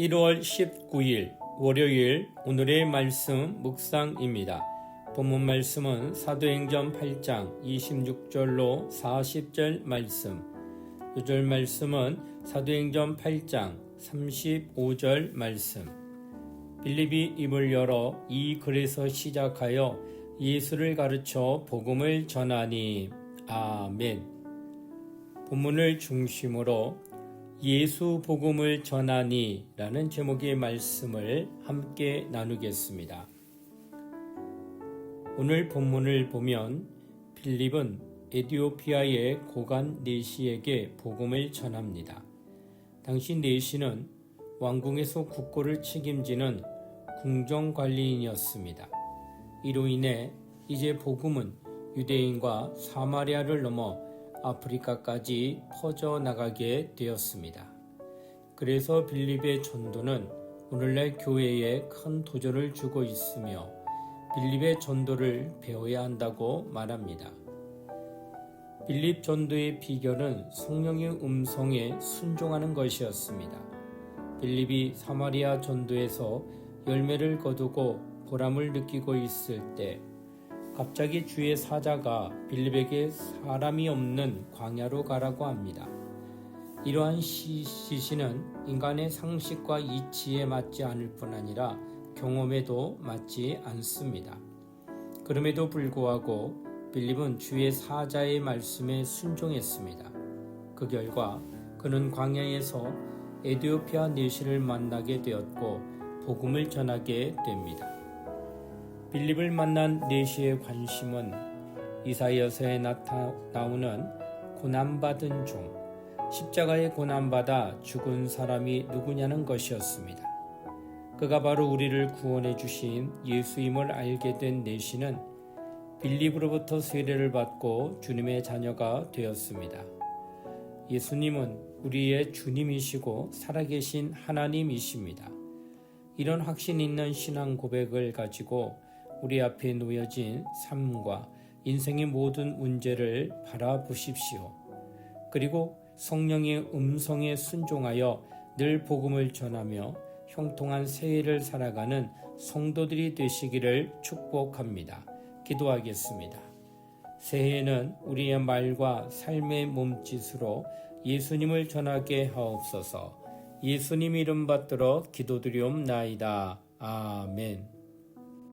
1월 19일 월요일 오늘의 말씀 묵상입니다. 본문 말씀은 사도행전 8장 26절로 40절 말씀. 요절 말씀은 사도행전 8장 35절 말씀. 빌립이 입을 열어 이 글에서 시작하여 예수를 가르쳐 복음을 전하니 아멘. 본문을 중심으로 예수 복음을 전하니 라는 제목의 말씀을 함께 나누겠습니다. 오늘 본문을 보면 필립은 에디오피아의 고간 네시에게 복음을 전합니다. 당시 네시는 왕궁에서 국고를 책임지는 궁정관리인이었습니다. 이로 인해 이제 복음은 유대인과 사마리아를 넘어 아프리카까지 퍼져나가게 되었습니다. 그래서 빌립의 전도는 오늘날 교회에 큰 도전을 주고 있으며 빌립의 전도를 배워야 한다고 말합니다. 빌립 전도의 비결은 성령의 음성에 순종하는 것이었습니다. 빌립이 사마리아 전도에서 열매를 거두고 보람을 느끼고 있을 때 갑자기 주의 사자가 빌립에게 사람이 없는 광야로 가라고 합니다. 이러한 시, 시시는 인간의 상식과 이치에 맞지 않을 뿐 아니라 경험에도 맞지 않습니다. 그럼에도 불구하고 빌립은 주의 사자의 말씀에 순종했습니다. 그 결과 그는 광야에서 에디오피아 내시를 만나게 되었고 복음을 전하게 됩니다. 빌립을 만난 네시의 관심은 이사여서에 나타나오는 고난받은 종, 십자가에 고난받아 죽은 사람이 누구냐는 것이었습니다. 그가 바로 우리를 구원해 주신 예수임을 알게 된 네시는 빌립으로부터 세례를 받고 주님의 자녀가 되었습니다. 예수님은 우리의 주님이시고 살아계신 하나님이십니다. 이런 확신 있는 신앙 고백을 가지고 우리 앞에 놓여진 삶과 인생의 모든 문제를 바라보십시오. 그리고 성령의 음성에 순종하여 늘 복음을 전하며 형통한 새해를 살아가는 성도들이 되시기를 축복합니다. 기도하겠습니다. 새해에는 우리의 말과 삶의 몸짓으로 예수님을 전하게 하옵소서. 예수님 이름 받들어 기도드리옵나이다. 아멘.